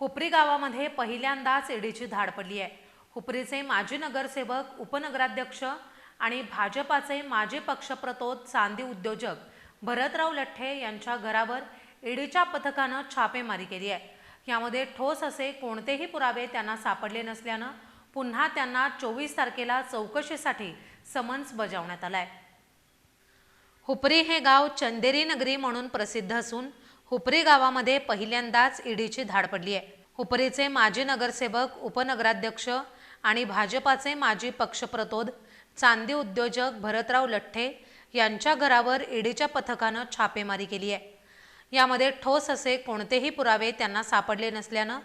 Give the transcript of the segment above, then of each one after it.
हुपरी गावामध्ये पहिल्यांदाच ईडीची धाड पडली आहे. हुपरीचे माजी नगरसेवक उपनगराध्यक्ष आणि भाजपाचे माजी पक्षप्रतोद चांदी उद्योजक भरतराव लठ्ठे यांच्या घरावर ईडीच्या पथकानं छापेमारी केली आहे. यामध्ये ठोस असे कोणतेही पुरावे त्यांना सापडले नसल्यानं पुन्हा त्यांना चोवीस तारखेला चौकशीसाठी समन्स बजावण्यात आलाय. हुपरी हे गाव चंदेरी नगरी म्हणून प्रसिद्ध असून हुपरी गावामध्ये पहिल्यांदाच ईडीची धाड पडली आहे. हुपरीचे माजी नगरसेवक उपनगराध्यक्ष आणि भाजपाचे माजी पक्षप्रतोद चांदी उद्योजक भरतराव लठ्ठे यांच्या घरावर ईडीच्या पथकानं छापेमारी केली आहे. यामध्ये ठोस असे कोणतेही पुरावे त्यांना सापडले नसल्यानं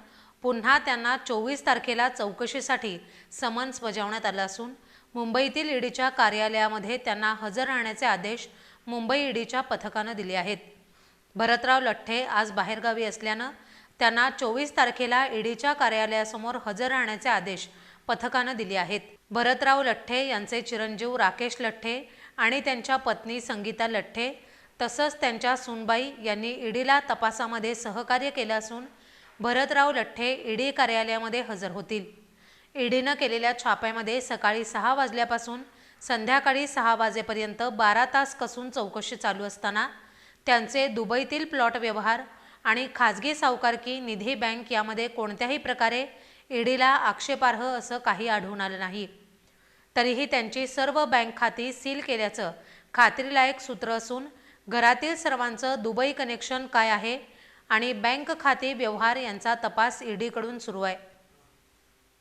पुन्हा त्यांना चोवीस तारखेला चौकशीसाठी समन्स बजावण्यात आलं असून मुंबईतील ईडीच्या कार्यालयामध्ये त्यांना हजर राहण्याचे आदेश मुंबई ईडीच्या पथकानं दिले आहेत. भरतराव लठ्ठे आज बाहेरगावी असल्यानं त्यांना चोवीस तारखेला ईडीच्या कार्यालयासमोर हजर राहण्याचे आदेश पथकानं दिले आहेत. भरतराव लठ्ठे यांचे चिरंजीव राकेश लठ्ठे आणि त्यांच्या पत्नी संगीता लठ्ठे तसंच त्यांच्या सुनबाई यांनी ईडीला तपासामध्ये सहकार्य केलं असून भरतराव लठ्ठे ईडी कार्यालयामध्ये हजर होतील. ईडीनं केलेल्या छाप्यामध्ये सकाळी सहा वाजल्यापासून संध्याकाळी सहा वाजेपर्यंत बारा तास कसून चौकशी चालू असताना त्यांचे दुबईतील प्लॉट व्यवहार आणि खाजगी सावकारकी निधी बँक यामध्ये कोणत्याही प्रकारे ईडीला आक्षेपार्ह असं काही आढळून आलं नाही. तरीही त्यांची सर्व बँक खाती सील केल्याचं खात्रीलायक सूत्र असून घरातील सर्वांचं दुबई कनेक्शन काय आहे आणि बँक खाते व्यवहार यांचा तपास ईडीकडून सुरू आहे.